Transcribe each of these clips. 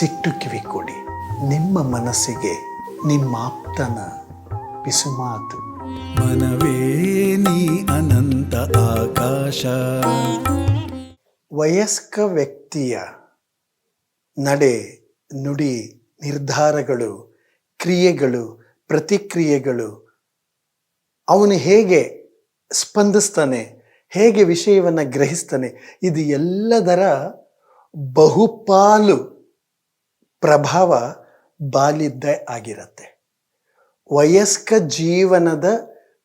ಮನಸ್ಸಿಟ್ಟು ಕಿವಿ ಕೊಡಿ. ನಿಮ್ಮ ಮನಸ್ಸಿಗೆ ನಿಮ್ಮ ಆಪ್ತನ ಪಿಸುಮಾತು ಮನವೇ ನೀ ಅನಂತ ಆಕಾಶ. ವಯಸ್ಕ ವ್ಯಕ್ತಿಯ ನಡೆ ನುಡಿ ನಿರ್ಧಾರಗಳು ಕ್ರಿಯೆಗಳು ಪ್ರತಿಕ್ರಿಯೆಗಳು ಅವನು ಹೇಗೆ ಸ್ಪಂದಿಸ್ತಾನೆ ಹೇಗೆ ವಿಷಯವನ್ನು ಗ್ರಹಿಸ್ತಾನೆ ಇದು ಎಲ್ಲದರ ಬಹುಪಾಲು ಪ್ರಭಾವ ಬಾಲಿದ್ದೇ ಆಗಿರತ್ತೆ. ವಯಸ್ಕ ಜೀವನದ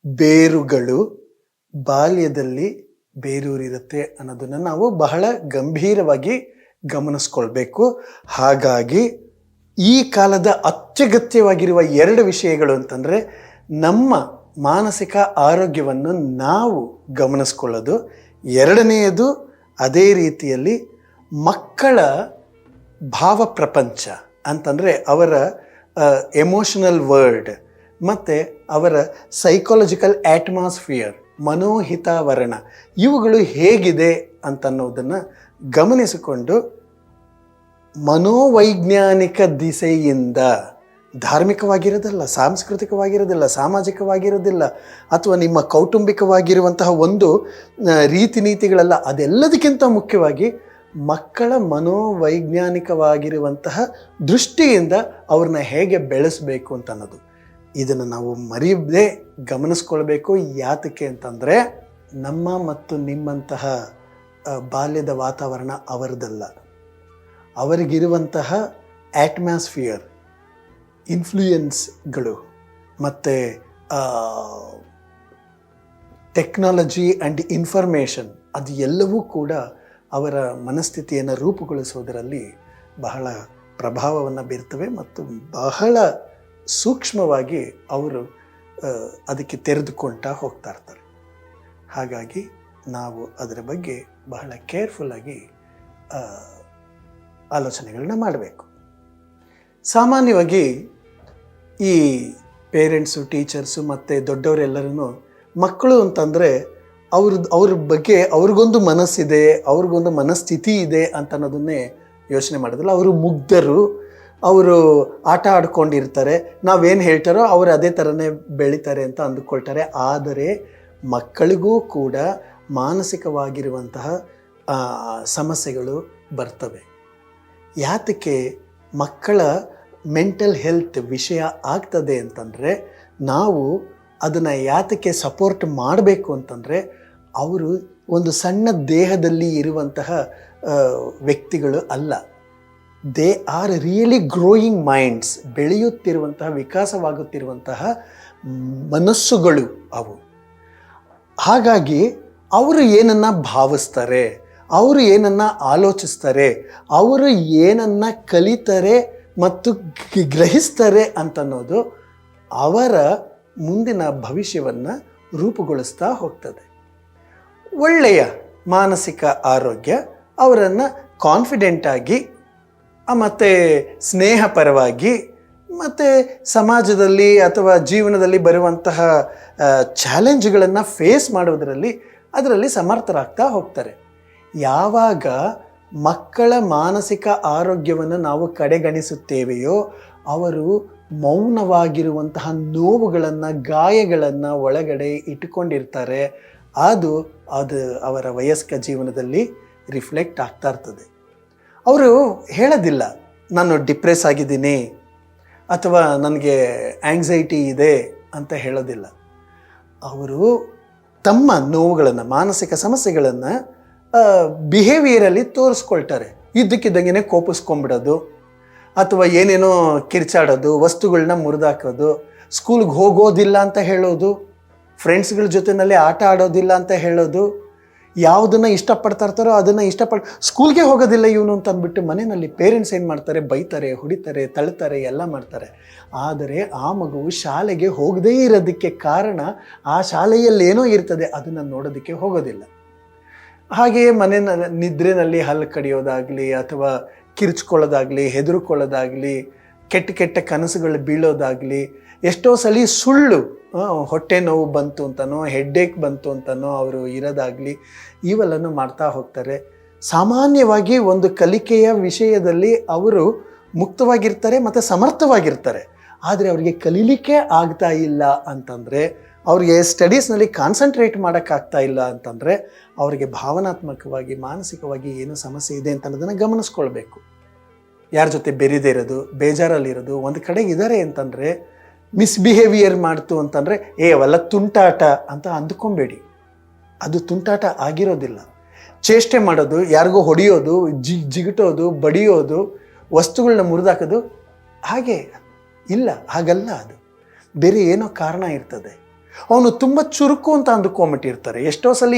ಬೇರುಗಳು ಬಾಲ್ಯದಲ್ಲಿ ಬೇರೂರಿರುತ್ತೆ ಅನ್ನೋದನ್ನು ನಾವು ಬಹಳ ಗಂಭೀರವಾಗಿ ಗಮನಿಸ್ಕೊಳ್ಬೇಕು. ಹಾಗಾಗಿ ಈ ಕಾಲದ ಅತ್ಯಗತ್ಯವಾಗಿರುವ ಎರಡು ವಿಷಯಗಳು ಅಂತಂದರೆ ನಮ್ಮ ಮಾನಸಿಕ ಆರೋಗ್ಯವನ್ನು ನಾವು ಗಮನಿಸ್ಕೊಳ್ಳೋದು. ಎರಡನೆಯದು ಅದೇ ರೀತಿಯಲ್ಲಿ ಮಕ್ಕಳ ಭಾವ ಪ್ರಪಂಚ ಅಂತಂದರೆ ಅವರ ಎಮೋಷನಲ್ ವರ್ಲ್ಡ್ ಮತ್ತು ಅವರ ಸೈಕಾಲಜಿಕಲ್ ಆಟ್ಮಾಸ್ಫಿಯರ್ ಮನೋಹಿತಾವರಣ, ಇವುಗಳು ಹೇಗಿದೆ ಅಂತನ್ನೋದನ್ನು ಗಮನಿಸಿಕೊಂಡು ಮನೋವೈಜ್ಞಾನಿಕ ದಿಸೆಯಿಂದ ಧಾರ್ಮಿಕವಾಗಿರೋದಿಲ್ಲ, ಸಾಂಸ್ಕೃತಿಕವಾಗಿರೋದಿಲ್ಲ, ಸಾಮಾಜಿಕವಾಗಿರೋದಿಲ್ಲ ಅಥವಾ ನಿಮ್ಮ ಕೌಟುಂಬಿಕವಾಗಿರುವಂತಹ ಒಂದು ರೀತಿ ನೀತಿಗಳೆಲ್ಲ, ಅದೆಲ್ಲದಕ್ಕಿಂತ ಮುಖ್ಯವಾಗಿ ಮಕ್ಕಳ ಮನೋವೈಜ್ಞಾನಿಕವಾಗಿರುವಂತಹ ದೃಷ್ಟಿಯಿಂದ ಅವ್ರನ್ನ ಹೇಗೆ ಬೆಳೆಸಬೇಕು ಅಂತ ಅನ್ನೋದು ಇದನ್ನು ನಾವು ಮರೆಯದೇ ಗಮನಿಸ್ಕೊಳ್ಬೇಕು. ಯಾತಕ್ಕೆ ಅಂತಂದರೆ, ನಮ್ಮ ಮತ್ತು ನಿಮ್ಮಂತಹ ಬಾಲ್ಯದ ವಾತಾವರಣ ಅವರದಲ್ಲ. ಅವರಿಗಿರುವಂತಹ ಆಟ್ಮಾಸ್ಫಿಯರ್ ಇನ್ಫ್ಲೂಯೆನ್ಸ್ಗಳು ಮತ್ತು ಟೆಕ್ನಾಲಜಿ ಆ್ಯಂಡ್ ಇನ್ಫಾರ್ಮೇಷನ್ ಅದು ಎಲ್ಲವೂ ಕೂಡ ಅವರ ಮನಸ್ಥಿತಿಯನ್ನು ರೂಪುಗೊಳಿಸುವುದರಲ್ಲಿ ಬಹಳ ಪ್ರಭಾವವನ್ನು ಬೀರ್ತವೆ ಮತ್ತು ಬಹಳ ಸೂಕ್ಷ್ಮವಾಗಿ ಅವರು ಅದಕ್ಕೆ ತೆರೆದುಕೊಂಡ ಹೋಗ್ತಾ ಇರ್ತಾರೆ. ಹಾಗಾಗಿ ನಾವು ಅದರ ಬಗ್ಗೆ ಬಹಳ ಕೇರ್ಫುಲ್ಲಾಗಿ ಆಲೋಚನೆಗಳನ್ನ ಮಾಡಬೇಕು. ಸಾಮಾನ್ಯವಾಗಿ ಈ ಪೇರೆಂಟ್ಸು, ಟೀಚರ್ಸು ಮತ್ತು ದೊಡ್ಡವರೆಲ್ಲರೂ ಮಕ್ಕಳು ಅಂತಂದರೆ ಅವ್ರ ಅವ್ರ ಬಗ್ಗೆ ಅವ್ರಿಗೊಂದು ಮನಸ್ಸಿದೆ, ಅವ್ರಿಗೊಂದು ಮನಸ್ಥಿತಿ ಇದೆ ಅಂತ ಅನ್ನೋದನ್ನೇ ಯೋಚನೆ ಮಾಡೋದಿಲ್ಲ ಅವರು ಮುಗ್ಧರು, ಅವರು ಆಟ ಆಡ್ಕೊಂಡಿರ್ತಾರೆ. ನಾವೇನು ಹೇಳ್ತಾರೋ ಅವರು ಅದೇ ಥರನೇ ಬೆಳೀತಾರೆ ಅಂತ ಅಂದುಕೊಳ್ತಾರೆ. ಆದರೆ ಮಕ್ಕಳಿಗೂ ಕೂಡ ಮಾನಸಿಕವಾಗಿರುವಂತಹ ಸಮಸ್ಯೆಗಳು ಬರ್ತವೆ. ಯಾತಕ್ಕೆ ಮಕ್ಕಳ ಮೆಂಟಲ್ ಹೆಲ್ತ್ ವಿಷಯ ಆಗ್ತದೆ ಅಂತಂದರೆ, ನಾವು ಅದನ್ನು ಯಾತಕ್ಕೆ ಸಪೋರ್ಟ್ ಮಾಡಬೇಕು ಅಂತಂದರೆ ಅವರು ಒಂದು ಸಣ್ಣ ದೇಹದಲ್ಲಿ ಇರುವಂತಹ ವ್ಯಕ್ತಿಗಳು ಅಲ್ಲ. They are really growing minds, ಬೆಳೆಯುತ್ತಿರುವಂತಹ, ವಿಕಾಸವಾಗುತ್ತಿರುವಂತಹ ಮನಸ್ಸುಗಳು ಅವು. ಹಾಗಾಗಿ ಅವರು ಏನನ್ನ ಭಾವಿಸ್ತಾರೆ, ಅವರು ಏನನ್ನ ಆಲೋಚಿಸ್ತಾರೆ, ಅವರು ಏನನ್ನ ಕಲಿತಾರೆ ಮತ್ತು ಗ್ರಹಿಸ್ತಾರೆ ಅಂತನ್ನೋದು ಅವರ ಮುಂದಿನ ಭವಿಷ್ಯವನ್ನು ರೂಪುಗೊಳಿಸ್ತಾ ಹೋಗ್ತದೆ. ಒಳ್ಳೆಯ ಮಾನಸಿಕ ಆರೋಗ್ಯ, ಅವರನ್ನು ಕಾನ್ಫಿಡೆಂಟಾಗಿ ಮತ್ತು ಸ್ನೇಹಪರವಾಗಿ, ಮತ್ತು ಸಮಾಜದಲ್ಲಿ ಅಥವಾ ಜೀವನದಲ್ಲಿ ಬರುವಂತಹ ಚಾಲೆಂಜ್ಗಳನ್ನು ಫೇಸ್ ಮಾಡೋದರಲ್ಲಿ ಅದರಲ್ಲಿ ಸಮರ್ಥರಾಗ್ತಾ ಹೋಗ್ತಾರೆ. ಯಾವಾಗ ಮಕ್ಕಳ ಮಾನಸಿಕ ಆರೋಗ್ಯವನ್ನು ನಾವು ಕಡೆಗಣಿಸುತ್ತೇವೆಯೋ, ಅವರು ಮೌನವಾಗಿರುವಂತಹ ನೋವುಗಳನ್ನು, ಗಾಯಗಳನ್ನು ಒಳಗಡೆ ಇಟ್ಟುಕೊಂಡಿರ್ತಾರೆ. ಅದು ಅದು ಅವರ ವಯಸ್ಕ ಜೀವನದಲ್ಲಿ ರಿಫ್ಲೆಕ್ಟ್ ಆಗ್ತಾ ಇರ್ತದೆ. ಅವರು ಹೇಳೋದಿಲ್ಲ, ನಾನು ಡಿಪ್ರೆಸ್ ಆಗಿದ್ದೀನಿ ಅಥವಾ ನನಗೆ ಆಂಗ್ಸೈಟಿ ಇದೆ ಅಂತ ಹೇಳೋದಿಲ್ಲ. ಅವರು ತಮ್ಮ ನೋವುಗಳನ್ನು, ಮಾನಸಿಕ ಸಮಸ್ಯೆಗಳನ್ನು ಬಿಹೇವಿಯರಲ್ಲಿ ತೋರಿಸ್ಕೊಳ್ತಾರೆ. ಇದ್ದಕ್ಕಿದ್ದಂಗೆ ಕೋಪಿಸ್ಕೊಂಬಿಡೋದು ಅಥವಾ ಏನೇನೋ ಕಿರ್ಚಾಡೋದು ವಸ್ತುಗಳನ್ನ ಮುರಿದಾಕೋದು ಸ್ಕೂಲ್ಗೆ ಹೋಗೋದಿಲ್ಲ ಅಂತ ಹೇಳೋದು. ಫ್ರೆಂಡ್ಸ್ಗಳ ಜೊತೆಯಲ್ಲಿ ಆಟ ಆಡೋದಿಲ್ಲ ಅಂತ ಹೇಳೋದು, ಯಾವುದನ್ನು ಇಷ್ಟಪಡ್ತಾ ಇರ್ತಾರೋ ಅದನ್ನು ಇಷ್ಟಪಡ್ ಸ್ಕೂಲ್ಗೆ ಹೋಗೋದಿಲ್ಲ ಇವನು ಅಂತ ಅಂದ್ಬಿಟ್ಟು ಮನೆಯಲ್ಲಿ ಪೇರೆಂಟ್ಸ್ ಏನು ಮಾಡ್ತಾರೆ? ಬೈತಾರೆ, ಹೊಡಿತಾರೆ, ತಳ್ತಾರೆ, ಎಲ್ಲ ಮಾಡ್ತಾರೆ. ಆದರೆ ಆ ಮಗುವು ಶಾಲೆಗೆ ಹೋಗದೇ ಇರೋದಕ್ಕೆ ಕಾರಣ ಆ ಶಾಲೆಯಲ್ಲಿ ಏನೋ ಇರ್ತದೆ, ಅದನ್ನು ನೋಡೋದಕ್ಕೆ ಹೋಗೋದಿಲ್ಲ. ಹಾಗೆಯೇ ಮನೆ ನಿದ್ರೆನಲ್ಲಿ ಹಲ್ಲು ಕಡಿಯೋದಾಗಲಿ ಅಥವಾ ಕಿರ್ಚ್ಕೊಳ್ಳೋದಾಗಲಿ, ಹೆದರ್ಕೊಳ್ಳೋದಾಗಲಿ, ಕೆಟ್ಟ ಕೆಟ್ಟ ಕನಸುಗಳು ಬೀಳೋದಾಗಲಿ ಎಷ್ಟೋ ಸಲ ಸುಳ್ಳು ಹೊಟ್ಟೆ ನೋವು ಬಂತು ಅಂತನೋ ಹೆಡ್ಡೇಕ್ ಬಂತು ಅಂತನೋ ಅವರು ಇರೋದಾಗಲಿ ಇವೆಲ್ಲನೂ ಮಾಡ್ತಾ ಹೋಗ್ತಾರೆ. ಸಾಮಾನ್ಯವಾಗಿ ಒಂದು ಕಲಿಕೆಯ ವಿಷಯದಲ್ಲಿ ಅವರು ಮುಕ್ತವಾಗಿರ್ತಾರೆ ಮತ್ತು ಸಮರ್ಥವಾಗಿರ್ತಾರೆ. ಆದರೆ ಅವರಿಗೆ ಕಲೀಲಿಕ್ಕೆ ಆಗ್ತಾ ಇಲ್ಲ ಅಂತಂದರೆ, ಅವರಿಗೆ ಸ್ಟಡೀಸ್ನಲ್ಲಿ ಕಾನ್ಸಂಟ್ರೇಟ್ ಮಾಡೋಕ್ಕಾಗ್ತಾ ಇಲ್ಲ ಅಂತಂದರೆ, ಅವರಿಗೆ ಭಾವನಾತ್ಮಕವಾಗಿ, ಮಾನಸಿಕವಾಗಿ ಏನು ಸಮಸ್ಯೆ ಇದೆ ಅಂತ ಅನ್ನೋದನ್ನು ಗಮನಿಸ್ಕೊಳ್ಬೇಕು. ಯಾರ ಜೊತೆ ಬೆರಿದೇ ಇರೋದು ಬೇಜಾರಲ್ಲಿರೋದು, ಒಂದು ಕಡೆ ಇದ್ದಾರೆ ಅಂತಂದರೆ ಮಿಸ್ಬಿಹೇವಿಯರ್ ಮಾಡ್ತು ಅಂತಂದರೆ, ಏ, ಅವೆಲ್ಲ ತುಂಟಾಟ ಅಂತ ಅಂದ್ಕೊಬೇಡಿ. ಅದು ತುಂಟಾಟ ಆಗಿರೋದಿಲ್ಲ. ಚೇಷ್ಟೆ ಮಾಡೋದು, ಯಾರಿಗೋ ಹೊಡೆಯೋದು ಜಿ ಜಿಗಿಟೋದು, ಬಡಿಯೋದು ವಸ್ತುಗಳನ್ನ ಮುರಿದಾಕೋದು, ಹಾಗೆ ಇಲ್ಲ, ಹಾಗಲ್ಲ ಅದು. ಬೇರೆ ಏನೋ ಕಾರಣ ಇರ್ತದೆ. ಅವನು ತುಂಬ ಚುರುಕು ಅಂತ ಅಂದುಕೊಂಬಿಟ್ಟಿರ್ತಾರೆ ಎಷ್ಟೋ ಸಲ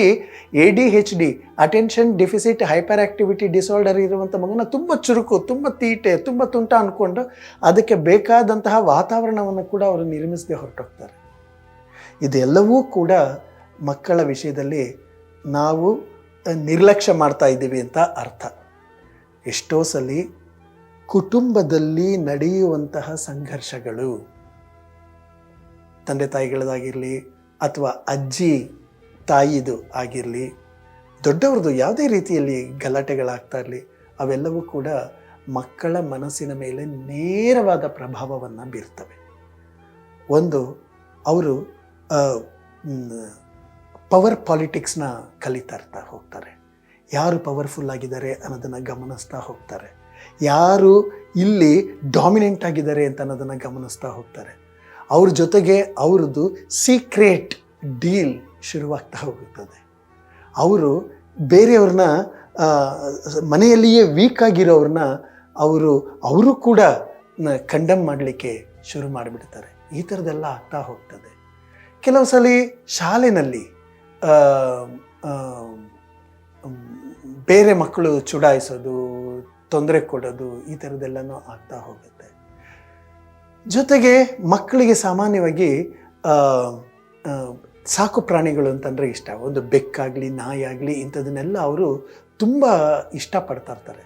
A D H D attention deficit hyperactivity disorder ಇರುವಂಥ ಮಗುನ ತುಂಬ ಚುರುಕು, ತುಂಬ ತೀಟೆ, ತುಂಬ ತುಂಟ ಅಂದ್ಕೊಂಡು ಅದಕ್ಕೆ ಬೇಕಾದಂತಹ ವಾತಾವರಣವನ್ನು ಕೂಡ ಅವರು ನಿರ್ಮಿಸದೆ ಹೊರಟೋಗ್ತಾರೆ. ಇದೆಲ್ಲವೂ ಕೂಡ ಮಕ್ಕಳ ವಿಷಯದಲ್ಲಿ ನಾವು ನಿರ್ಲಕ್ಷ್ಯ ಮಾಡ್ತಾ ಇದ್ದೀವಿ ಅಂತ ಅರ್ಥ. ಎಷ್ಟೋ ಸಲ ಕುಟುಂಬದಲ್ಲಿ ನಡೆಯುವಂತಹ ಸಂಘರ್ಷಗಳು ತಂದೆ ತಾಯಿಗಳದಾಗಿರಲಿ ಅಥವಾ ಅಜ್ಜಿ ತಾಯಿದು ಆಗಿರಲಿ, ದೊಡ್ಡವ್ರದ್ದು ಯಾವುದೇ ರೀತಿಯಲ್ಲಿ ಗಲಾಟೆಗಳಾಗ್ತಾ ಇರಲಿ, ಅವೆಲ್ಲವೂ ಕೂಡ ಮಕ್ಕಳ ಮನಸ್ಸಿನ ಮೇಲೆ ನೇರವಾದ ಪ್ರಭಾವವನ್ನು ಬೀರ್ತವೆ. ಒಂದು, ಅವರು ಪವರ್ ಪಾಲಿಟಿಕ್ಸ್ನ ಕಲಿತಾ ಇರ್ತಾ ಹೋಗ್ತಾರೆ. ಯಾರು ಪವರ್ಫುಲ್ ಆಗಿದ್ದಾರೆ ಅನ್ನೋದನ್ನು ಗಮನಿಸ್ತಾ ಹೋಗ್ತಾರೆ. ಯಾರು ಇಲ್ಲಿ ಡಾಮಿನೆಂಟ್ ಆಗಿದ್ದಾರೆ ಅಂತ ಅನ್ನೋದನ್ನು ಗಮನಿಸ್ತಾ ಹೋಗ್ತಾರೆ. ಅವ್ರ ಜೊತೆಗೆ ಅವ್ರದ್ದು ಸೀಕ್ರೆಟ್ ಡೀಲ್ ಶುರುವಾಗ್ತಾ ಹೋಗುತ್ತದೆ ಅವರು ಬೇರೆಯವ್ರನ್ನ ಮನೆಯಲ್ಲಿಯೇ ವೀಕ್ ಆಗಿರೋವ್ರನ್ನ ಅವರು ಅವರು ಕೂಡ ಕಂಡಮ್ ಮಾಡಲಿಕ್ಕೆ ಶುರು ಮಾಡಿಬಿಡ್ತಾರೆ. ಈ ಥರದ್ದೆಲ್ಲ ಆಗ್ತಾ ಹೋಗ್ತದೆ. ಕೆಲವು ಸಲ ಮ್, ಬೇರೆ ಮಕ್ಕಳು ಚುಡಾಯಿಸೋದು ತೊಂದರೆ ಕೊಡೋದು ಈ ಥರದ್ದೆಲ್ಲನೂ ಆಗ್ತಾ ಹೋಗುತ್ತೆ. ಜೊತೆಗೆ ಮಕ್ಕಳಿಗೆ ಸಾಮಾನ್ಯವಾಗಿ ಸಾಕು ಪ್ರಾಣಿಗಳು ಅಂತಂದರೆ ಇಷ್ಟ. ಒಂದು ಬೆಕ್ಕಾಗಲಿ ನಾಯಿ ಆಗಲಿ ಇಂಥದನ್ನೆಲ್ಲ ಅವರು ತುಂಬ ಇಷ್ಟಪಡ್ತಾ ಇರ್ತಾರೆ.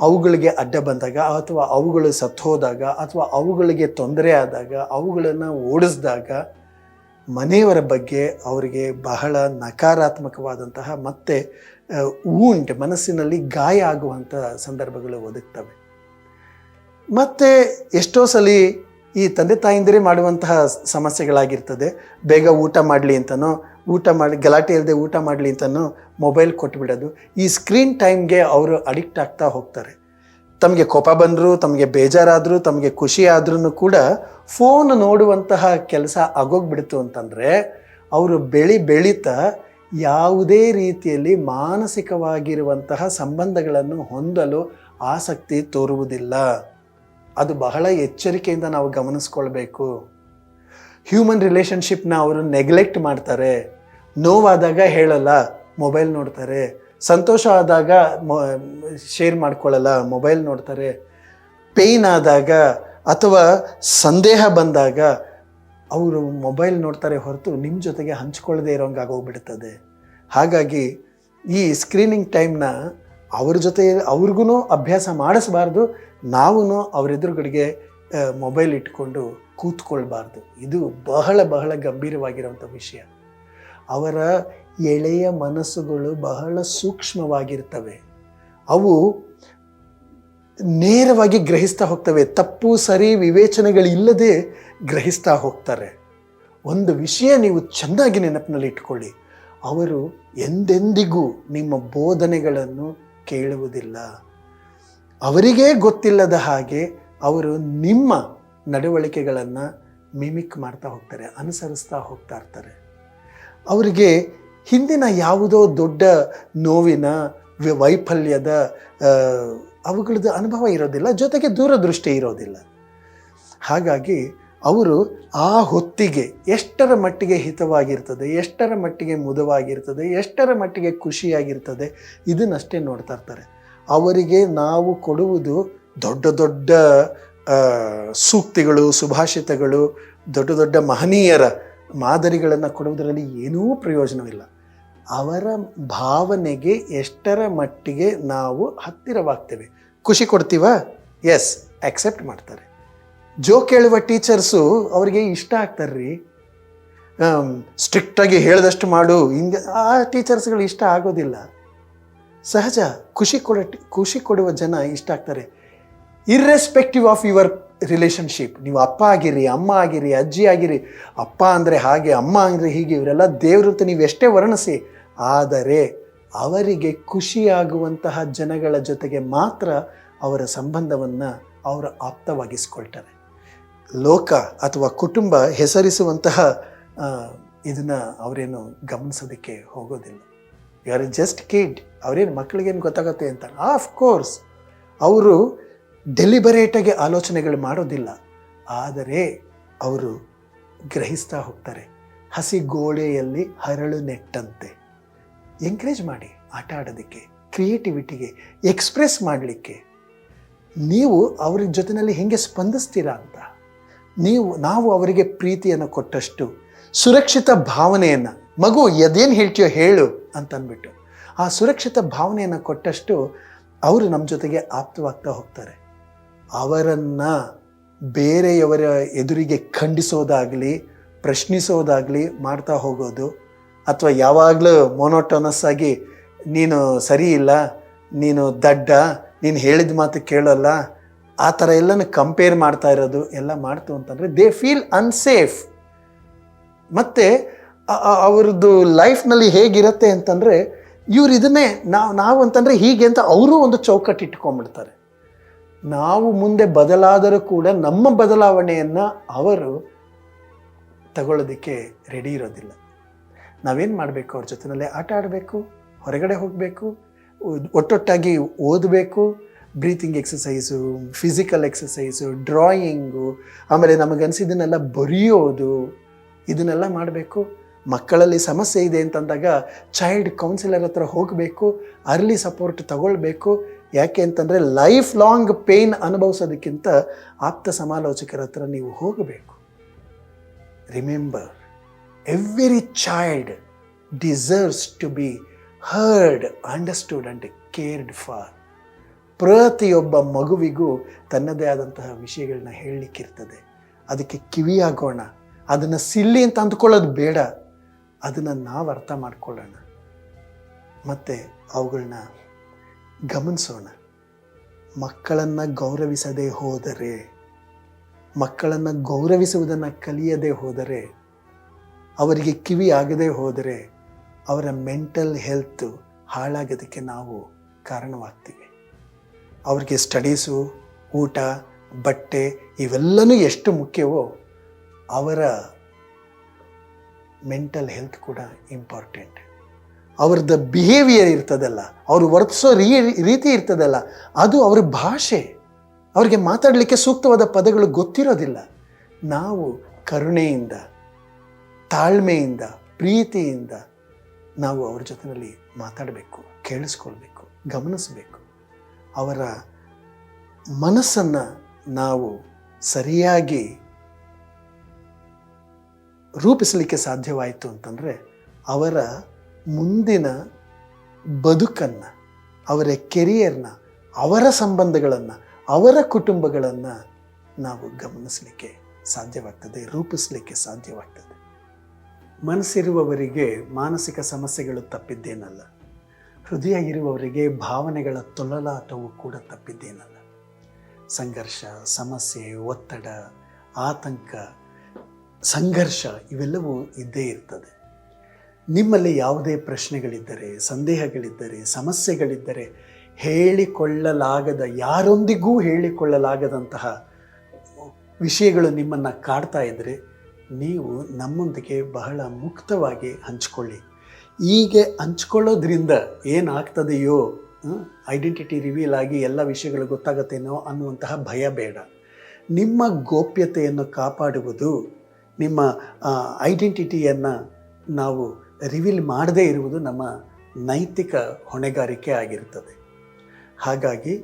ಅವುಗಳಿಗೆ ಅಡ್ಡ ಬಂದಾಗ ಅಥವಾ ಅವುಗಳು ಸತ್ತು ಹೋದಾಗ ಅಥವಾ ಅವುಗಳಿಗೆ ತೊಂದರೆ ಆದಾಗ, ಅವುಗಳನ್ನು ಓಡಿಸಿದಾಗ ಮನೆಯವರ ಬಗ್ಗೆ ಅವರಿಗೆ ಬಹಳ ನಕಾರಾತ್ಮಕವಾದಂತಹ ಮತ್ತು ಊಂಟ್ ಮನಸ್ಸಿನಲ್ಲಿ ಗಾಯ ಆಗುವಂಥ ಸಂದರ್ಭಗಳು ಒದಗ್ತವೆ. ಮತ್ತು ಎಷ್ಟೋ ಸಲ ಈ ತಂದೆ ತಾಯಿಂದರೇ ಮಾಡುವಂತಹ ಸಮಸ್ಯೆಗಳಾಗಿರ್ತದೆ. ಬೇಗ ಊಟ ಮಾಡಲಿ ಅಂತನೋ, ಊಟ ಮಾಡಿ ಗಲಾಟೆ ಇಲ್ಲದೆ ಊಟ ಮಾಡಲಿ ಅಂತನೋ ಮೊಬೈಲ್ ಕೊಟ್ಬಿಡೋದು. ಈ ಸ್ಕ್ರೀನ್ ಟೈಮ್ಗೆ ಅವರು ಅಡಿಕ್ಟ್ ಆಗ್ತಾ ಹೋಗ್ತಾರೆ. ತಮಗೆ ಕೋಪ ಬಂದರೂ, ತಮಗೆ ಬೇಜಾರಾದರೂ, ತಮಗೆ ಖುಷಿ ಆದ್ರೂ ಕೂಡ ಫೋನ್ ನೋಡುವಂತಹ ಕೆಲಸ ಆಗೋಗ್ಬಿಡ್ತು ಅಂತಂದರೆ, ಅವರು ಬೆಳಿ ಬೆಳೀತಾ ಯಾವುದೇ ರೀತಿಯಲ್ಲಿ ಮಾನಸಿಕವಾಗಿರುವಂತಹ ಸಂಬಂಧಗಳನ್ನು ಹೊಂದಲು ಆಸಕ್ತಿ ತೋರುವುದಿಲ್ಲ. ಅದು ಬಹಳ ಎಚ್ಚರಿಕೆಯಿಂದ ನಾವು ಗಮನಿಸ್ಕೊಳ್ಬೇಕು. ಹ್ಯೂಮನ್ ರಿಲೇಷನ್ಶಿಪ್ನ ಅವರು ನೆಗ್ಲೆಕ್ಟ್ ಮಾಡ್ತಾರೆ. ನೋವಾದಾಗ ಹೇಳಲ್ಲ ಮೊಬೈಲ್ ನೋಡ್ತಾರೆ. ಸಂತೋಷ ಆದಾಗ ಶೇರ್ ಮಾಡ್ಕೊಳ್ಳಲ್ಲ ಮೊಬೈಲ್ ನೋಡ್ತಾರೆ. ಪೇಯ್ನ್ ಆದಾಗ ಅಥವಾ ಸಂದೇಹ ಬಂದಾಗ ಅವರು ಮೊಬೈಲ್ ನೋಡ್ತಾರೆ ಹೊರತು ನಿಮ್ಮ ಜೊತೆಗೆ ಹಂಚ್ಕೊಳ್ಳದೆ ಇರೋಂಗಾಗೋಗ್ಬಿಡ್ತದೆ ಹಾಗಾಗಿ ಈ ಸ್ಕ್ರೀನಿಂಗ್ ಟೈಮ್ನ ಅವ್ರ ಜೊತೆ ಅವ್ರಿಗೂ ಅಭ್ಯಾಸ ಮಾಡಿಸಬಾರ್ದು ನಾವು ಅವ್ರ ಎದುರುಗಡೆಗೆ ಮೊಬೈಲ್ ಇಟ್ಕೊಂಡು ಕೂತ್ಕೊಳ್ಬಾರ್ದು. ಇದು ಬಹಳ ಬಹಳ ಗಂಭೀರವಾಗಿರುವಂಥ ವಿಷಯ. ಅವರ ಎಳೆಯ ಮನಸ್ಸುಗಳು ಬಹಳ ಸೂಕ್ಷ್ಮವಾಗಿರ್ತವೆ. ಅವು ನೇರವಾಗಿ ಗ್ರಹಿಸ್ತಾ ಹೋಗ್ತವೆ. ತಪ್ಪು, ಸರಿ, ವಿವೇಚನೆಗಳಿಲ್ಲದೆ ಗ್ರಹಿಸ್ತಾ ಹೋಗ್ತಾರೆ. ಒಂದು ವಿಷಯ ನೀವು ಚೆನ್ನಾಗಿ ನೆನಪಿನಲ್ಲಿ ಇಟ್ಕೊಳ್ಳಿ. ಅವರು ಎಂದೆಂದಿಗೂ ನಿಮ್ಮ ಬೋಧನೆಗಳನ್ನು ಕೇಳುವುದಿಲ್ಲ. ಅವರಿಗೇ ಗೊತ್ತಿಲ್ಲದ ಹಾಗೆ ಅವರು ನಿಮ್ಮ ನಡವಳಿಕೆಗಳನ್ನು ಮಿಮಿಕ್ ಮಾಡ್ತಾ ಹೋಗ್ತಾರೆ, ಅನುಸರಿಸ್ತಾ ಹೋಗ್ತಾ ಇರ್ತಾರೆ. ಅವರಿಗೆ ಹಿಂದಿನ ಯಾವುದೋ ದೊಡ್ಡ ನೋವಿನ ವೈಫಲ್ಯದ ಅವುಗಳದ್ದು ಅನುಭವ ಇರೋದಿಲ್ಲ, ಜೊತೆಗೆ ದೂರದೃಷ್ಟಿ ಇರೋದಿಲ್ಲ. ಹಾಗಾಗಿ ಅವರು ಆ ಹೊತ್ತಿಗೆ ಎಷ್ಟರ ಮಟ್ಟಿಗೆ ಹಿತವಾಗಿರ್ತದೆ, ಎಷ್ಟರ ಮಟ್ಟಿಗೆ ಮುದವಾಗಿರ್ತದೆ, ಎಷ್ಟರ ಮಟ್ಟಿಗೆ ಖುಷಿಯಾಗಿರ್ತದೆ, ಇದನ್ನಷ್ಟೇ ನೋಡ್ತಾ ಇರ್ತಾರೆ. ಅವರಿಗೆ ನಾವು ಕೊಡುವುದು ದೊಡ್ಡ ದೊಡ್ಡ ಸೂಕ್ತಿಗಳು, ಸುಭಾಷಿತಗಳು, ದೊಡ್ಡ ದೊಡ್ಡ ಮಹನೀಯರ ಮಾದರಿಗಳನ್ನು ಕೊಡುವುದರಲ್ಲಿ ಏನೂ ಪ್ರಯೋಜನವಿಲ್ಲ. ಅವರ ಭಾವನೆಗೆ ಎಷ್ಟರ ಮಟ್ಟಿಗೆ ನಾವು ಹತ್ತಿರವಾಗ್ತೇವೆ. ಖುಷಿ ಕೊಡ್ತೀವ? ಎಸ್ ಆಕ್ಸೆಪ್ಟ್ ಮಾಡ್ತಾರೆ. ಜೋಕ್ ಕೇಳುವ ಟೀಚರ್ಸು ಅವರಿಗೆ ಇಷ್ಟ ಆಗ್ತಾರ್ರಿ. ಸ್ಟ್ರಿಕ್ಟಾಗಿ ಹೇಳಿದಷ್ಟು ಮಾಡು. ಹಿಂಗೆ ಆ ಟೀಚರ್ಸ್ಗಳು ಇಷ್ಟ ಆಗೋದಿಲ್ಲ. ಸಹಜ, ಖುಷಿ ಕೊಡ, ಖುಷಿ ಕೊಡುವ ಜನ ಇಷ್ಟ ಆಗ್ತಾರೆ. ಇರ್ರೆಸ್ಪೆಕ್ಟಿವ್ ಆಫ್ ಯುವರ್ ರಿಲೇಷನ್ಶಿಪ್ ನೀವು ಅಪ್ಪ ಆಗಿರಿ, ಅಮ್ಮ ಆಗಿರಿ, ಅಜ್ಜಿ ಆಗಿರಿ, ಅಪ್ಪ ಅಂದರೆ ಹಾಗೆ, ಅಮ್ಮ ಅಂದರೆ ಹೀಗೆ, ಇವರೆಲ್ಲ ದೇವ್ರಂತ ನೀವು ಎಷ್ಟೇ ವರ್ಣಿಸಿ, ಆದರೆ ಅವರಿಗೆ ಖುಷಿಯಾಗುವಂತಹ ಜನಗಳ ಜೊತೆಗೆ ಮಾತ್ರ ಅವರ ಸಂಬಂಧವನ್ನು ಅವರು ಆಪ್ತವಾಗಿಸ್ಕೊಳ್ತಾರೆ. ಲೋಕ ಅಥವಾ ಕುಟುಂಬ ಹೆಸರಿಸುವಂತಹ ಇದನ್ನು ಅವರೇನು ಗಮನಿಸೋದಕ್ಕೆ ಹೋಗೋದಿಲ್ಲ. ಯು ಆರ್ ಜಸ್ಟ್ ಕಿಡ್ ಅವರೇನು ಮಕ್ಕಳಿಗೇನು ಗೊತ್ತಾಗುತ್ತೆ ಅಂತ? ಆಫ್ ಕೋರ್ಸ್ ಅವರು ಡೆಲಿಬರೇಟಾಗಿ ಆಲೋಚನೆಗಳು ಮಾಡೋದಿಲ್ಲ. ಆದರೆ ಅವರು ಗ್ರಹಿಸ್ತಾ ಹೋಗ್ತಾರೆ. ಹಸಿ ಗೋಡೆಯಲ್ಲಿ ಹರಳು ನೆಟ್ಟಂತೆ. ಎಂಕರೇಜ್ ಮಾಡಿ ಆಟ ಆಡೋದಕ್ಕೆ ಕ್ರಿಯೇಟಿವಿಟಿಗೆ ಎಕ್ಸ್ಪ್ರೆಸ್ ಮಾಡಲಿಕ್ಕೆ. ನೀವು ಅವ್ರ ಜೊತೆಯಲ್ಲಿ ಹೇಗೆ ಸ್ಪಂದಿಸ್ತೀರಾ ಅಂತ? ನೀವು, ನಾವು ಅವರಿಗೆ ಪ್ರೀತಿಯನ್ನು ಕೊಟ್ಟಷ್ಟು ಸುರಕ್ಷಿತ ಭಾವನೆಯನ್ನು, ಮಗು, ಎದೇನು ಹೇಳ್ತೀಯೋ ಹೇಳು ಅಂತಂದ್ಬಿಟ್ಟು ಆ ಸುರಕ್ಷಿತ ಭಾವನೆಯನ್ನು ಕೊಟ್ಟಷ್ಟು ಅವರು ನಮ್ಮ ಜೊತೆಗೆ ಆಪ್ತವಾಗ್ತಾ ಹೋಗ್ತಾರೆ. ಅವರನ್ನು ಬೇರೆಯವರ ಎದುರಿಗೆ ಖಂಡಿಸೋದಾಗಲಿ, ಪ್ರಶ್ನಿಸೋದಾಗಲಿ ಮಾಡ್ತಾ ಹೋಗೋದು, ಅಥವಾ ಯಾವಾಗಲೂ ಮೊನೋಟೋನಸ್ ಆಗಿ, ನೀನು ಸರಿ ಇಲ್ಲ, ನೀನು ದಡ್ಡ, ನೀನು ಹೇಳಿದ ಮಾತು ಕೇಳೋಲ್ಲ ಆ ಥರ ಎಲ್ಲನೂ ಕಂಪೇರ್ ಮಾಡ್ತಾ ಇರೋದು, ಎಲ್ಲ ಮಾಡ್ತು ಅಂತಂದರೆ ದೇ ಫೀಲ್ ಅನ್ಸೇಫ್ ಮತ್ತು ಅವ್ರದ್ದು ಲೈಫ್ನಲ್ಲಿ ಹೇಗಿರುತ್ತೆ ಅಂತಂದರೆ ಇವ್ರು ಇದನ್ನೇ ನಾವು ನಾವು ಅಂತಂದರೆ ಹೀಗೆ ಅಂತ ಅವರು ಒಂದು ಚೌಕಟ್ಟು ಇಟ್ಕೊಂಡ್ಬಿಡ್ತಾರೆ ನಾವು ಮುಂದೆ ಬದಲಾದರೂ ಕೂಡ ನಮ್ಮ ಬದಲಾವಣೆಯನ್ನು ಅವರು ತಗೊಳ್ಳೋದಕ್ಕೆ ರೆಡಿ ಇರೋದಿಲ್ಲ. ನಾವೇನು ಮಾಡಬೇಕು? ಅವ್ರ ಜೊತೆಯಲ್ಲೇ ಆಟ ಆಡಬೇಕು, ಹೊರಗಡೆ ಹೋಗಬೇಕು ಒಟ್ಟೊಟ್ಟಾಗಿ ಓದಬೇಕು breathing exercise physical exercise drawing ಆಮೇಲೆ ನಮಗನ್ಸಿದ್ದನ್ನೆಲ್ಲ ಬರೆಯೋದು, ಇದನ್ನೆಲ್ಲ ಮಾಡಬೇಕು. ಮಕ್ಕಳಲ್ಲಿ ಸಮಸ್ಯೆ ಇದೆ ಅಂತಂದಾಗ ಚೈಲ್ಡ್ ಕೌನ್ಸಿಲರ್ ಹತ್ರ ಹೋಗಬೇಕು ಅರ್ಲಿ ಸಪೋರ್ಟ್ ತಗೊಳ್ಬೇಕು. ಯಾಕೆ ಅಂತಂದರೆ ಲೈಫ್ ಲಾಂಗ್ ಪೇಯ್ನ್ ಅನುಭವಿಸೋದಕ್ಕಿಂತ ಆಪ್ತ ಸಮಾಲೋಚಕರ ಹತ್ರ ನೀವು ಹೋಗಬೇಕು. Remember every child deserves to be heard understood and cared for ಪ್ರತಿಯೊಬ್ಬ ಮಗುವಿಗೂ ತನ್ನದೇ ಆದಂತಹ ವಿಷಯಗಳನ್ನ ಹೇಳಲಿಕ್ಕಿರ್ತದೆ. ಅದಕ್ಕೆ ಕಿವಿಯಾಗೋಣ. ಅದನ್ನು ಸಿಲ್ಲಿ ಅಂತ ಅಂದ್ಕೊಳ್ಳೋದು ಬೇಡ. ಅದನ್ನು ನಾವು ಅರ್ಥ ಮಾಡ್ಕೊಳ್ಳೋಣ. ಮತ್ತು ಅವುಗಳನ್ನ ಗಮನಿಸೋಣ. ಮಕ್ಕಳನ್ನು ಗೌರವಿಸದೇ ಹೋದರೆ, ಮಕ್ಕಳನ್ನು ಗೌರವಿಸುವುದನ್ನು ಕಲಿಯದೆ ಹೋದರೆ, ಅವರಿಗೆ ಕಿವಿ ಆಗದೆ ಹೋದರೆ ಅವರ ಮೆಂಟಲ್ ಹೆಲ್ತ್ ಹಾಳಾಗೋದಕ್ಕೆ ನಾವು ಕಾರಣವಾಗ್ತೀವಿ. ಅವ್ರಿಗೆ ಸ್ಟಡೀಸು, ಊಟ, ಬಟ್ಟೆ ಇವೆಲ್ಲನೂ ಎಷ್ಟು ಮುಖ್ಯವೋ ಅವರ ಮೆಂಟಲ್ ಹೆಲ್ತ್ ಕೂಡ ಇಂಪಾರ್ಟೆಂಟ್. ಅವ್ರದ್ದು ಬಿಹೇವಿಯರ್ ಇರ್ತದಲ್ಲ, ಅವರು ವರ್ತಿಸೋ ರೀ, ರೀತಿ ಇರ್ತದಲ್ಲ, ಅದು ಅವ್ರ ಭಾಷೆ. ಅವರಿಗೆ ಮಾತಾಡಲಿಕ್ಕೆ ಸೂಕ್ತವಾದ ಪದಗಳು ಗೊತ್ತಿರೋದಿಲ್ಲ. ನಾವು ಕರುಣೆಯಿಂದ, ತಾಳ್ಮೆಯಿಂದ, ಪ್ರೀತಿಯಿಂದ ನಾವು ಅವ್ರ ಜೊತೆಯಲ್ಲಿ ಮಾತಾಡಬೇಕು, ಕೇಳಿಸ್ಕೊಳ್ಬೇಕು, ಗಮನಿಸಬೇಕು. ಅವರ ಮನಸ್ಸನ್ನು ನಾವು ಸರಿಯಾಗಿ ರೂಪಿಸಲಿಕ್ಕೆ ಸಾಧ್ಯವಾಯಿತು ಅಂತಂದರೆ ಅವರ ಮುಂದಿನ ಬದುಕನ್ನು, ಅವರ ಕೆರಿಯರ್ನ, ಅವರ ಸಂಬಂಧಗಳನ್ನು, ಅವರ ಕುಟುಂಬಗಳನ್ನು ನಾವು ಗಮನಿಸಲಿಕ್ಕೆ ಸಾಧ್ಯವಾಗ್ತದೆ, ರೂಪಿಸಲಿಕ್ಕೆ ಸಾಧ್ಯವಾಗ್ತದೆ. ಮನಸ್ಸಿರುವವರಿಗೆ ಮಾನಸಿಕ ಸಮಸ್ಯೆಗಳು ತಪ್ಪಿದ್ದೇನಲ್ಲ. ಹೃದಯ ಇರುವವರಿಗೆ ಭಾವನೆಗಳ ತೊಳಲಾಟವು ಕೂಡ ತಪ್ಪಿದ್ದೇನಲ್ಲ ಸಂಘರ್ಷ, ಸಮಸ್ಯೆ, ಒತ್ತಡ, ಆತಂಕ, ಸಂಘರ್ಷ ಇವೆಲ್ಲವೂ ಇದ್ದೇ ಇರ್ತದೆ. ನಿಮ್ಮಲ್ಲಿ ಯಾವುದೇ ಪ್ರಶ್ನೆಗಳಿದ್ದರೆ, ಸಂದೇಹಗಳಿದ್ದರೆ, ಸಮಸ್ಯೆಗಳಿದ್ದರೆ ಹೇಳಿಕೊಳ್ಳಲಾಗದ, ಯಾರೊಂದಿಗೂ ಹೇಳಿಕೊಳ್ಳಲಾಗದಂತಹ ವಿಷಯಗಳು ನಿಮ್ಮನ್ನು ಕಾಡ್ತಾ ಇದ್ದರೆ ನೀವು ನಮ್ಮೊಂದಿಗೆ ಬಹಳ ಮುಕ್ತವಾಗಿ ಹಂಚ್ಕೊಳ್ಳಿ. ಹೀಗೆ ಹಂಚ್ಕೊಳ್ಳೋದ್ರಿಂದ ಏನಾಗ್ತದೆಯೋ ಐಡೆಂಟಿಟಿ ರಿವೀಲ್ ಆಗಿ ಎಲ್ಲ ವಿಷಯಗಳು ಗೊತ್ತಾಗತ್ತೇನೋ ಅನ್ನುವಂತಹ ಭಯ ಬೇಡ. ನಿಮ್ಮ ಗೋಪ್ಯತೆಯನ್ನು ಕಾಪಾಡುವುದು, ನಿಮ್ಮ ಐಡೆಂಟಿಟಿಯನ್ನು ನಾವು ರಿವೀಲ್ ಮಾಡದೇ ಇರುವುದು ನಮ್ಮ ನೈತಿಕ ಹೊಣೆಗಾರಿಕೆ ಆಗಿರುತ್ತದೆ. ಹಾಗಾಗಿ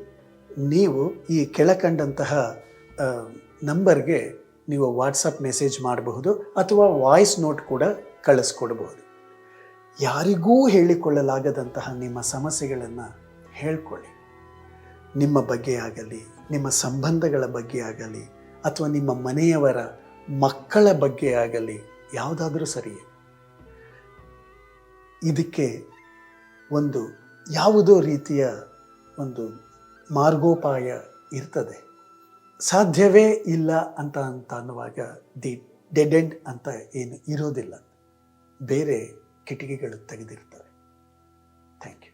ನೀವು ಈ ಕೆಳಕಂಡಂತಹ ನಂಬರ್ಗೆ ನೀವು ವಾಟ್ಸಪ್ ಮೆಸೇಜ್ ಮಾಡಬಹುದು ಅಥವಾ ವಾಯ್ಸ್ ನೋಟ್ ಕೂಡ ಕಳಿಸ್ಕೊಡ್ಬಹುದು. ಯಾರಿಗೂ ಹೇಳಿಕೊಳ್ಳಲಾಗದಂತಹ ನಿಮ್ಮ ಸಮಸ್ಯೆಗಳನ್ನು ಹೇಳ್ಕೊಳ್ಳಿ. ನಿಮ್ಮ ಬಗ್ಗೆ ಆಗಲಿ, ನಿಮ್ಮ ಸಂಬಂಧಗಳ ಬಗ್ಗೆ ಆಗಲಿ, ಅಥವಾ ನಿಮ್ಮ ಮನೆಯವರ ಮಕ್ಕಳ ಬಗ್ಗೆ ಆಗಲಿ, ಯಾವುದಾದ್ರೂ ಸರಿಯೇ ಇದಕ್ಕೆ ಒಂದು ಯಾವುದೋ ರೀತಿಯ ಒಂದು ಮಾರ್ಗೋಪಾಯ ಇರ್ತದೆ. ಸಾಧ್ಯವೇ ಇಲ್ಲ ಅಂತ ಅಂತ ಅನ್ನುವಾಗ ದಿ ಡೆಡ್ ಎಂಡ್ ಅಂತ ಏನು ಇರೋದಿಲ್ಲ. ಬೇರೆ ಕಿಟಕಿಗಳು ತೆಗೆದಿರ್ತವೆ. Thank you